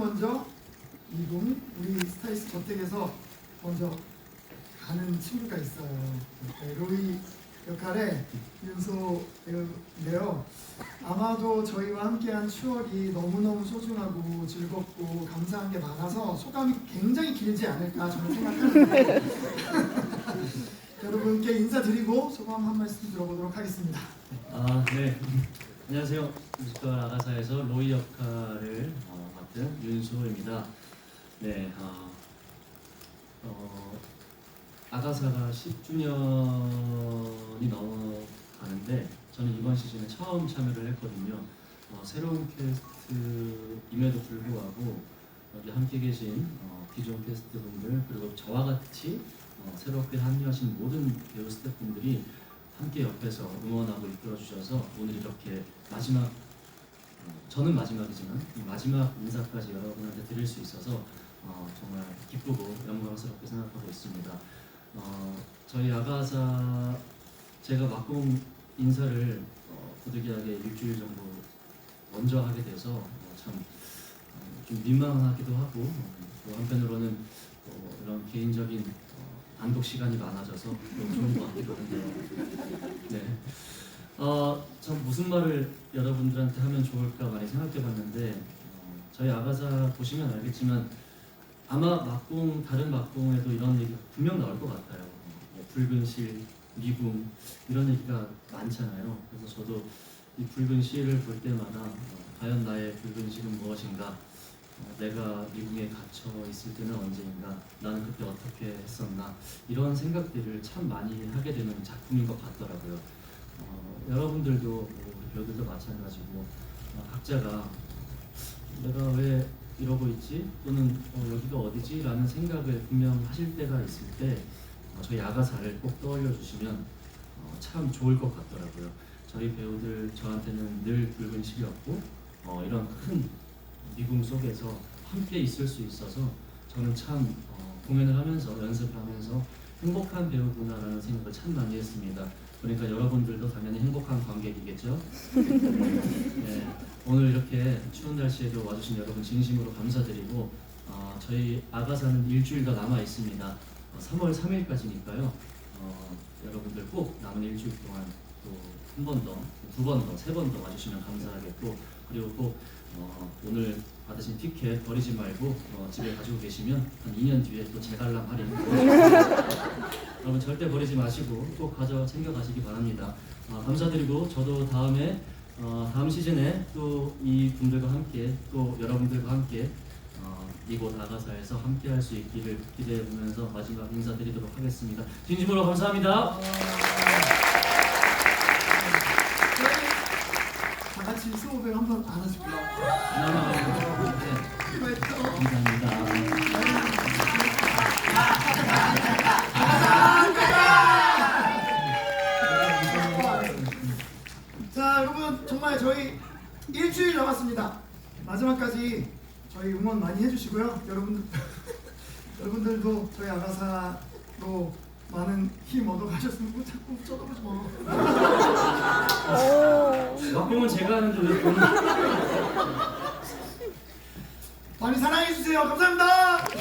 먼저 이분 우리 스타이스 저택에서 먼저 가는 친구가 있어요. 네, 로이 역할의 윤소 배우인데요. 아마도 저희와 함께한 추억이 너무너무 소중하고 즐겁고 감사한 게 많아서 소감이 굉장히 길지 않을까 저는 생각하는데 여러분께 인사드리고 소감 한 말씀 들어보도록 하겠습니다. 아, 네. 안녕하세요. 뮤지컬 아가사에서 로이 역할을 어, 맡은 윤수호입니다. 네, 어, 어, 아가사가 10주년이 넘어가는데 저는 이번 시즌에 처음 참여를 했거든요. 어, 새로운 캐스트임에도 불구하고 여기 함께 계신 어, 기존 캐스트 분들 그리고 저와 같이 어, 새롭게 합류하신 모든 배우 스태프분들이 함께 옆에서 응원하고 이끌어 주셔서 오늘 이렇게 마지막 어, 저는 마지막이지만 이 마지막 인사까지 여러분한테 드릴 수 있어서 어, 정말 기쁘고 영광스럽게 생각하고 있습니다. 어, 저희 아가사 제가 막공 인사를 어, 부득이하게 일주일 정도 먼저 하게 돼서 어, 참좀 민망하기도 하고 어, 또 한편으로는 또 이런 개인적인 어, 단독 시간이 많아져서 너무 좋은 것 같기도 한데요. 네. 어, 참 무슨 말을 여러분들한테 하면 좋을까 많이 생각해봤는데 어, 저희 아가사 보시면 알겠지만 아마 막공 다른 막공에도 이런 얘기가 분명 나올 것 같아요. 뭐 붉은 실, 미궁 이런 얘기가 많잖아요. 그래서 저도 이 붉은 실을 볼 때마다 어, 과연 나의 붉은 실은 무엇인가? 어, 내가 미궁에 갇혀 있을 때는 언제인가? 나는 그때 어떻게 했었나? 이런 생각들을 참 많이 하게 되는 작품인 것 같더라고요. 어, 여러분들도 뭐 우리 배우들도 마찬가지고 어, 각자가 내가 왜 이러고 있지 또는 어, 여기가 어디지 라는 생각을 분명 하실 때가 있을 때 어, 저희 아가사를 꼭 떠올려 주시면 어, 참 좋을 것 같더라고요. 저희 배우들 저한테는 늘 붉은 실이었고 어, 이런 큰 미궁 속에서 함께 있을 수 있어서 저는 참 어, 공연을 하면서 연습을 하면서 행복한 배우구나라는 생각을 참 많이 했습니다. 그러니까 여러분들도 당연히 행복한 관객이겠죠. 네, 오늘 이렇게 추운 날씨에도 와주신 여러분 진심으로 감사드리고 어, 저희 아가사는 일주일 더 남아 있습니다. 어, 3월 3일까지니까요. 어, 여러분들 꼭 남은 일주일 동안 또 한 번 더, 두 번 더, 세 번 더 와주시면 감사하겠고 그리고 꼭 어, 오늘 받으신 티켓 버리지 말고 어, 집에 가지고 계시면 한 2년 뒤에 또 재관람 할인 여러분 절대 버리지 마시고 꼭 가져 챙겨 가시기 바랍니다. 어, 감사드리고 저도 다음에 어, 다음 시즌에 또 이 분들과 함께 또 여러분들과 함께 어, 이곳 아가사에서 함께 할 수 있기를 기대해 보면서 마지막 인사드리도록 하겠습니다. 진심으로 감사합니다. 다 같이 수업을 한번 그렇죠. 감사합니다. 자 여러분 정말 저희 일주일 남았습니다. 마지막까지 저희 응원 많이 해주시고요. 여러분들 여러분들도 저희 아가사로 많은 힘 얻어 가셨으면 뭐 자꾸 쳐다보지 마. 막공은 제가 하는데 왜 본인 많이 사랑해 주세요. 감사합니다.